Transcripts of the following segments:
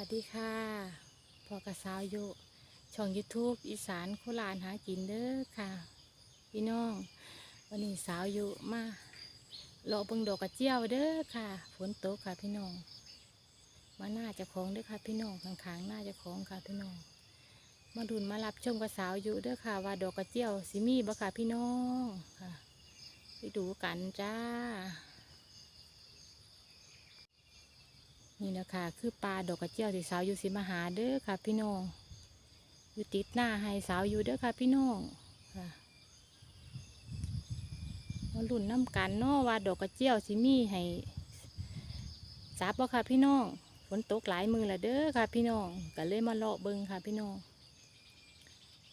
วัสดีค่ะพอกระสาวอยู่ช่อง YouTube อีสานโคราชหากินเด้อค่ะ พี่น้อง วันนี้สาวอยู่มาเลาะเบิ่งดอกกระเจียวเด้อค่ะฝนตกค่ะพี่น้อง มาหน้าจะของเด้อค่ะพี่น้องข้างๆหน้าจะของค่ะพี่น้อง มาดุนมารับชมกระสาวอยู่เด้อค่ะ ว่าดอกกระเจียวสิมีบ่ค่ะพี่น้องค่ะ ไปดูกันจ้า นี่นะคะคือปลาดอกกระเจียวที่สาวอยู่สิมาหาเด้อค่ะ พี่น้องอยู่ติดหน้าให้สาวอยู่เด้อค่ะ พี่น้องค่ะมาลุ่นน้ำกันเนาะว่าดอกกระเจียวสิมีให้จับบ่ค่ะ พี่น้องฝนตกหลายมือละเด้อค่ะ พี่น้องก็เลยมาเลาะเบิงค่ะ พี่น้อง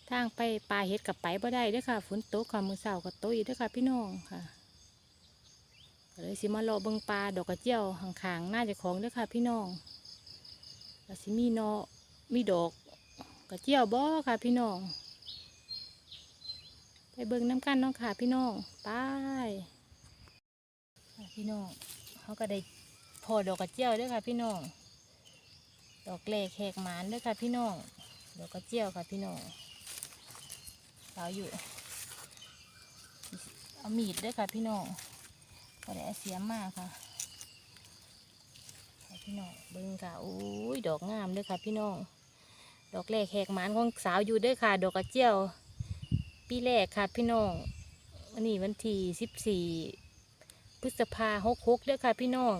ทางไปปลาเห็ดกับไปบ่ได้เด้อค่ะฝนตกค่ะมือเสากับโตอีกเด้อค่ะ พี่น้องค่ะ เลยสิมาเลาะเบิงปลาดอกกระเจียวห่างๆน่าจะของเด้อค่ะพี่น้องแล้วสิมีเนาะมีดอกกระเจียวบ่ค่ะพี่น้อง ไปเบิงน้ำกันเน้องค่ะพี่น้องไปพี่น้องเขาก็ได้พอดอกกระเจียวเด้อค่ะ พี่น้อง ดอกเล็กแหกหมานเด้อค่ะ พี่น้อง ดอกกระเจียวค่ะพี่น้องสาวอยู่ เอามีดเด้อค่ะพี่น้อง ก็ได้เอาเสียมากค่ะพี่น้องเบิ่งค่ะโอ้ยดอกงามเด้อค่ะ พี่น้องดอกแรกแหกหมานของสาวอยู่ด้อค่ะ ดอกกระเจียวปีแรกค่ะพี่น้องวันนี้วันที่สิบสี่พฤษภาหกหกเด้อค่ะ พี่น้อง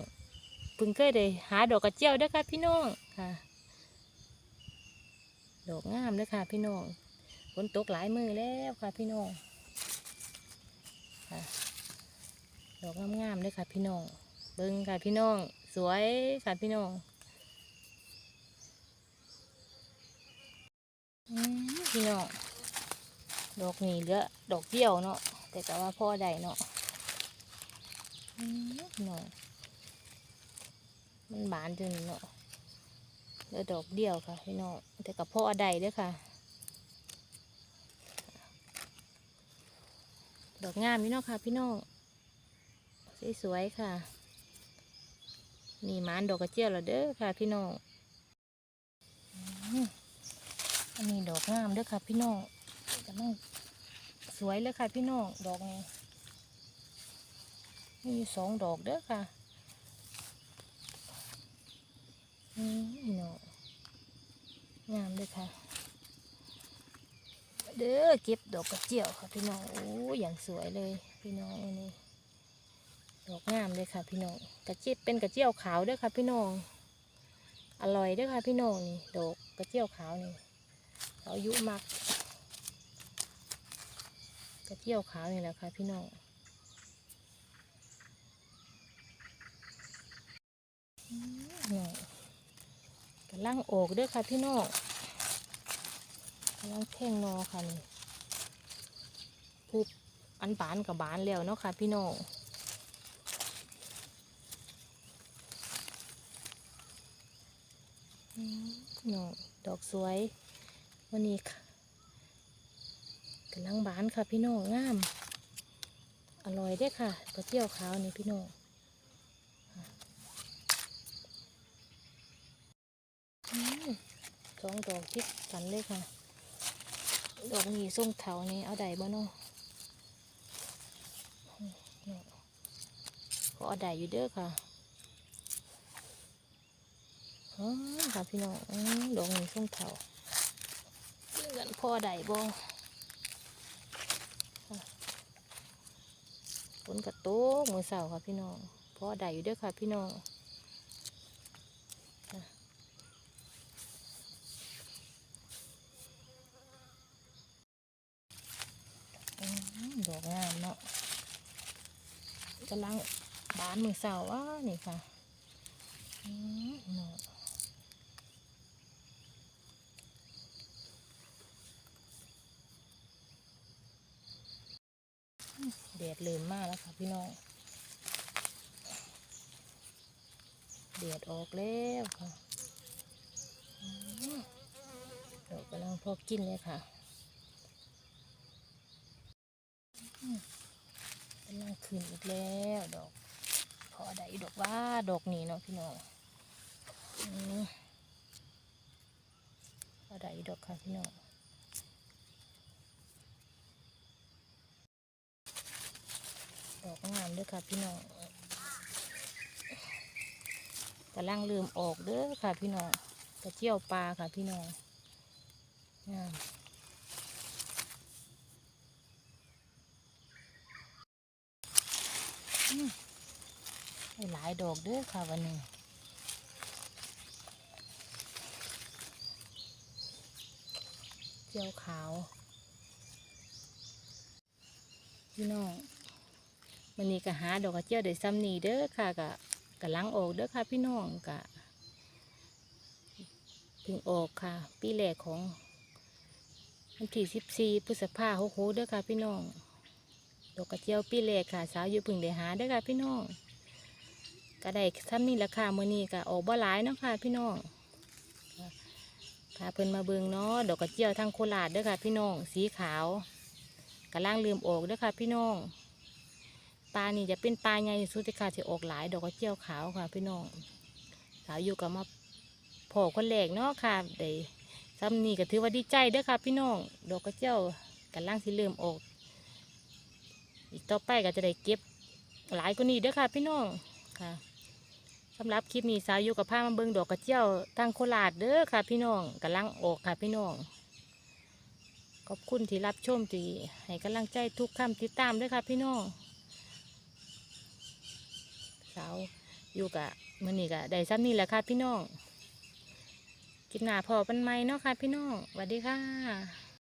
เพิ่งเคยได้หาดอกกระเจียวด้อค่ะ พี่น้องค่ะ ดอกงามเด้อค่ะ พี่น้องฝนตกหลายมือแล้วค่ะ พี่น้องค่ะ ดอกงามๆเลยค่ะพี่น้อง เบิ้งค่ะพี่น้อง สวยค่ะพี่น้องอพี่น้อง ดอกนี้เหลือดอกเดียวเนาะ แต่ก็ว่าพ่อใดเนาะพี่น้อง มันบานจนเนาะเหลือดอกเดียวค่ะพี่น้อง แต่กับพ่อใดเด้วยค่ะดอกงามพี่น้องค่ะพี่น้อง สวยๆค่ะ นี่มานดอกกระเจียวแล้วเด้อค่ะ พี่น้องอันนี้ดอกงามเด้อค่ะ พี่น้องกำลังสวยเลยค่ะ พี่น้องดอกนี้มีสองดอกเด้อค่ะอืมพี่น้องงามเลยค่ะ เด้อเก็บดอกกระเจียวค่ะพี่น้องโอ้ยอย่างสวยเลย พี่น้องอันนี้ ดอกงามเลยค่ะพี่น้องกระเจี๊ยบเป็นกระเจี๊ยวขาวด้วยค่ะพี่น้อง อร่อยด้วยค่ะพี่น้องนี่ดอกกระเจี๊ยวขาวนี่เขาอายุมัก กระเจี๊ยวขาวนี่แหละค่ะพี่น้องนี่กำลังโอกด้วยค่ะพี่น้องกำลังแท่งนอค่ะนี่พูบอันบานกับบานแล้วเนาะค่ะพี่น้อง อืม น้องดอกสวย วันนี้ค่ะกำลังบานค่ะพี่น้องงาม อร่อยเด้ค่ะกระเจียวขาวนี่พี่น้องค่ะอืมสองดอกทิศกันเลยค่ะ ดอกนี้ส่งเถานี่เอาใดบ่เนาะอืมเนาะก็เอาใดอยู่เด้อค่ะ อ๋อค่ะพี่น้องดอกนี้ส่งเถาเงินพ่อใดบ่ฝนกระโตกมือเสาค่ะพี่น้องพ่อใดอยู่เด้อค่ะพี่น้องดอกงามเนาะกำลังบานมือเสาอะนี่ค่ะอืมเนาะ แดด เริ่มมากแล้วค่ะพี่น้องแดดออกแล้วค่ะเดี๋ยวกำลังพอกินเลยค่ะกำลังขึ้นอีกแล้วดอกพอได้ดอกว่าดอกนี้เนาะพี่น้องพอืมดอกค่ะพี่น้อง ดอกงามด้วยค่ะพี่น้องกำลังลืมออกเด้อค่ะพี่น้องกระเจียวปลาค่ะพี่น้องงามหลายดอกเด้อค่ะวันนี้เจียวขาว พี่น้อง วันนี้ก็หาดอกกระเจียวได้ซ้ำนี่เด้อค่ะกะกะลังออกเด้อค่ะพี่น้องกะเพิ่งออกค่ะ ปีแรกของวันที่สิบสี่พฤษภาหกหกเด้อค่ะพี่น้อง ดอกกระเจียวปีแรกค่ะ สาวอยู่พึ่งได้หาเด้อค่ะพี่น้องก็ได้ซ้ำนี่ราคามื่อนี้ก็ออกบ่หลายเนาะค่ะ พี่น้องพาเพิ่นมาเบิงเนาะดอกกระเจียวทางโคราชเด้อค่ะ พี่น้อง สีขาวกำลังลืมออกเด้อค่ะ พี่น้อง ปลานี่จะเป็นปลาใหญ่สุดที่ค่ะที่ออกหลายดอกกระเจียวขาวค่ะ พี่น้องสาวอยู่กับมาพ่อคนแรกเนาะค่ะได้ซ้ำนี่ก็ถือว่าดีใจเด้อค่ะ พี่น้องดอกกระเจียวกำลังสิเริ่มออก อีกต่อไปก็จะได้เก็บหลายกว่านี้เด้อค่ะ พี่น้องค่ะสำหรับคลิปนี้สาวอยู่กับผ้ามาเบิ้งดอกกระเจียวทางโคราชเด้อค่ะ พี่น้องกำลังออกค่ะ พี่น้องขอบคุณที่รับชมที่ให้กำลังใจทุกคำติดตามด้วยค่ะ พี่น้อง สาวอยู่กับมือนี่กะได้ซ้ำนี่แหละค่ะพี่น้องคลิปหน้าพอเป็นไหมเนาะค่ะพี่น้องสวัสดีค่ะ